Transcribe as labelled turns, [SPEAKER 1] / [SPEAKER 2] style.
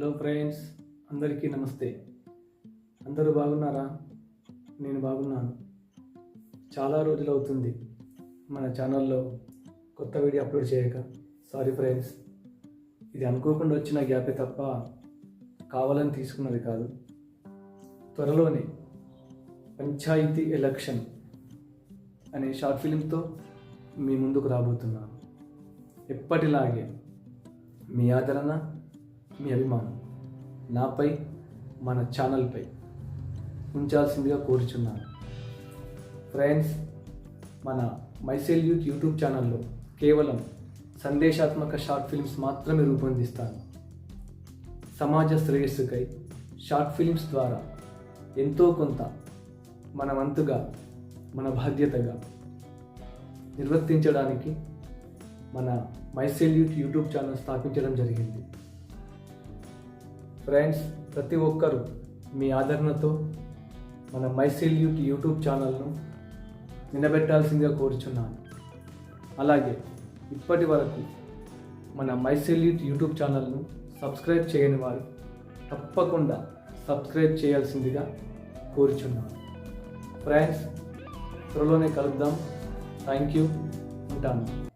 [SPEAKER 1] Hello friends అందరికీ నమస్తే. అందరూ బాగున్నారా? నేను బాగున్నాను. చాలా రోజులు అవుతుంది మన ఛానల్లో కొత్త వీడియో అప్లోడ్ చేయక. సారీ ఫ్రెండ్స్ ఇది అనుకోకుండా వచ్చిన గ్యాపే తప్ప కావాలని తీసుకున్నది కాదు. త్వరలోనే పంచాయతీ ఎలక్షన్ అనే షార్ట్ ఫిలింతో మీ ముందుకు రాబోతున్నాను. ఎప్పటిలాగే మీ ఆదరణ మీ అభిమానం. నాపై మన ఛానల్పై ఉంచాల్సిందిగా కోరుచున్నాను. ఫ్రెండ్స్ మన మైసెల్ యూత్ యూట్యూబ్ ఛానల్లో కేవలం సందేశాత్మక షార్ట్ ఫిల్మ్స్ మాత్రమే రూపొందిస్తాను. సమాజ శ్రేయస్సుకై షార్ట్ ఫిల్మ్స్ ద్వారా ఎంతో కొంత మన వంతుగా మన బాధ్యతగా నిర్వర్తించడానికి మన మైసెల్ యూత్ యూట్యూబ్ ఛానల్ స్థాపించడం జరిగింది. ఫ్రెండ్స్ ప్రతి ఒక్కరూ మీ ఆదరణతో మన మైసెల్ యూత్ యూట్యూబ్ ఛానల్ను నిలబెట్టాల్సిందిగా కోరుచున్నాను. అలాగే ఇప్పటి వరకు మన మైసెల్ యూత్ యూట్యూబ్ ఛానల్ను సబ్స్క్రైబ్ చేయని వారు తప్పకుండా సబ్స్క్రైబ్ చేయాల్సిందిగా కోరుచున్నాను. ఫ్రెండ్స్ త్వరలోనే కలుద్దాం. థ్యాంక్ యూ ఉంటాను.